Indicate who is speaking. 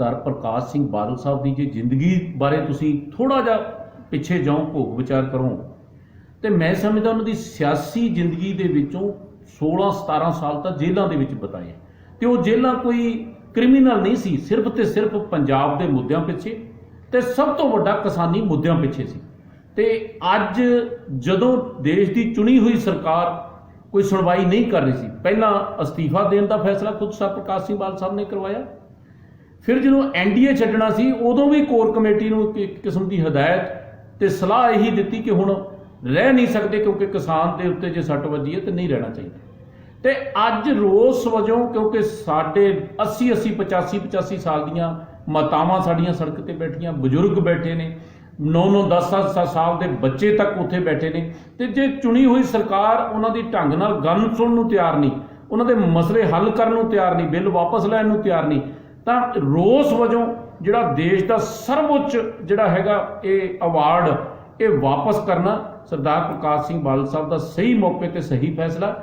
Speaker 1: ਸਰਦਾਰ ਪ੍ਰਕਾਸ਼ ਸਿੰਘ ਬਾਦਲ ਸਾਹਿਬ ਦੀ ਜੇ ਜ਼ਿੰਦਗੀ ਬਾਰੇ ਤੁਸੀਂ ਥੋੜਾ ਜਿਹਾ ਪਿੱਛੇ ਜਾਓ, ਭੋਗ ਵਿਚਾਰ ਕਰੋ। ਤੇ ਮੈਂ ਸਮਝਦਾ ਉਹਨਾਂ ਦੀ ਸਿਆਸੀ ਜ਼ਿੰਦਗੀ ਦੇ ਵਿੱਚੋਂ 16 17 ਸਾਲ ਤਾਂ ਜੇਲ੍ਹਾਂ ਦੇ ਵਿੱਚ ਬਿਤਾਏ ਤੇ ਉਹ ਜੇਲ੍ਹਾਂ ਕੋਈ ਕ੍ਰਿਮੀਨਲ ਨਹੀਂ ਸੀ, ਸਿਰਫ ਤੇ ਸਿਰਫ ਪੰਜਾਬ ਦੇ ਮੁੱਦਿਆਂ ਪਿੱਛੇ ਤੇ ਸਭ ਤੋਂ ਵੱਡਾ ਕਿਸਾਨੀ ਮੁੱਦਿਆਂ ਪਿੱਛੇ ਸੀ। ਤੇ ਅੱਜ ਜਦੋਂ ਦੇਸ਼ ਦੀ ਚੁਣੀ ਹੋਈ ਸਰਕਾਰ ਕੋਈ ਸੁਣਵਾਈ ਨਹੀਂ ਕਰ ਰਹੀ ਸੀ, ਪਹਿਲਾਂ ਅਸਤੀਫਾ ਦੇਣ ਦਾ ਫੈਸਲਾ ਖੁਦ ਸਰ ਪ੍ਰਕਾਸ਼ ਸਿੰਘ ਬਾਦਲ ਸਾਹਿਬ ਨੇ ਕਰਵਾਇਆ। ਫਿਰ ਜਦੋਂ ਐਨਡੀਏ ਛੱਡਣਾ ਸੀ, ਉਦੋਂ ਵੀ ਕੋਰ ਕਮੇਟੀ ਨੂੰ ਇੱਕ- ਕਿਸਮ ਦੀ ਹਦਾਇਤ ਤੇ ਸਲਾਹ ਇਹੀ ਦਿੱਤੀ ਕਿ ਹੁਣ ਰਹਿ ਨਹੀਂ ਸਕਦੇ ਕਿਉਂਕਿ ਕਿਸਾਨ ਦੇ ਉੱਤੇ ਜੇ ਸੱਟ ਵੱਜੀ ਹੈ ਤੇ ਨਹੀਂ ਰਹਿਣਾ ਚਾਹੀਦਾ। ਤੇ ਅੱਜ ਰੋਸ ਵਜੋਂ ਕਿਉਂਕਿ ਸਾਡੇ 80 80 85 85 ਸਾਲ ਦੀਆਂ ਮਾਤਾਵਾਂ ਸਾਡੀਆਂ ਸੜਕ ਤੇ ਬੈਠੀਆਂ, ਬਜ਼ੁਰਗ ਬੈਠੇ ਨੇ 9 9 10 10 ਸਾਲ ਦੇ ਬੱਚੇ ਤੱਕ ਉੱਥੇ ਬੈਠੇ ਨੇ ਤੇ ਜੇ ਚੁਣੀ ਹੋਈ ਸਰਕਾਰ ਉਹਨਾਂ ਦੀ ਢੰਗ ਨਾਲ ਗੱਲ ਸੁਣਨ ਨੂੰ ਤਿਆਰ ਨਹੀਂ, ਉਹਨਾਂ ਦੇ ਮਸਲੇ ਹੱਲ ਕਰਨ ਨੂੰ ਤਿਆਰ ਨਹੀਂ, ਬਿੱਲ ਵਾਪਸ ਲੈਣ ਨੂੰ ਤਿਆਰ ਨਹੀਂ ਤਾਂ ਰੋਸ ਵਜੋਂ ਜਿਹੜਾ ਦੇਸ਼ ਦਾ ਸਰਵਉੱਚ ਜਿਹੜਾ ਹੈਗਾ ਇਹ ਅਵਾਰਡ ਇਹ ਵਾਪਸ ਕਰਨਾ ਸਰਦਾਰ ਪ੍ਰਕਾਸ਼ ਸਿੰਘ ਬਾਦਲ ਸਾਹਿਬ ਦਾ ਸਹੀ ਮੌਕੇ ਤੇ ਸਹੀ ਫੈਸਲਾ।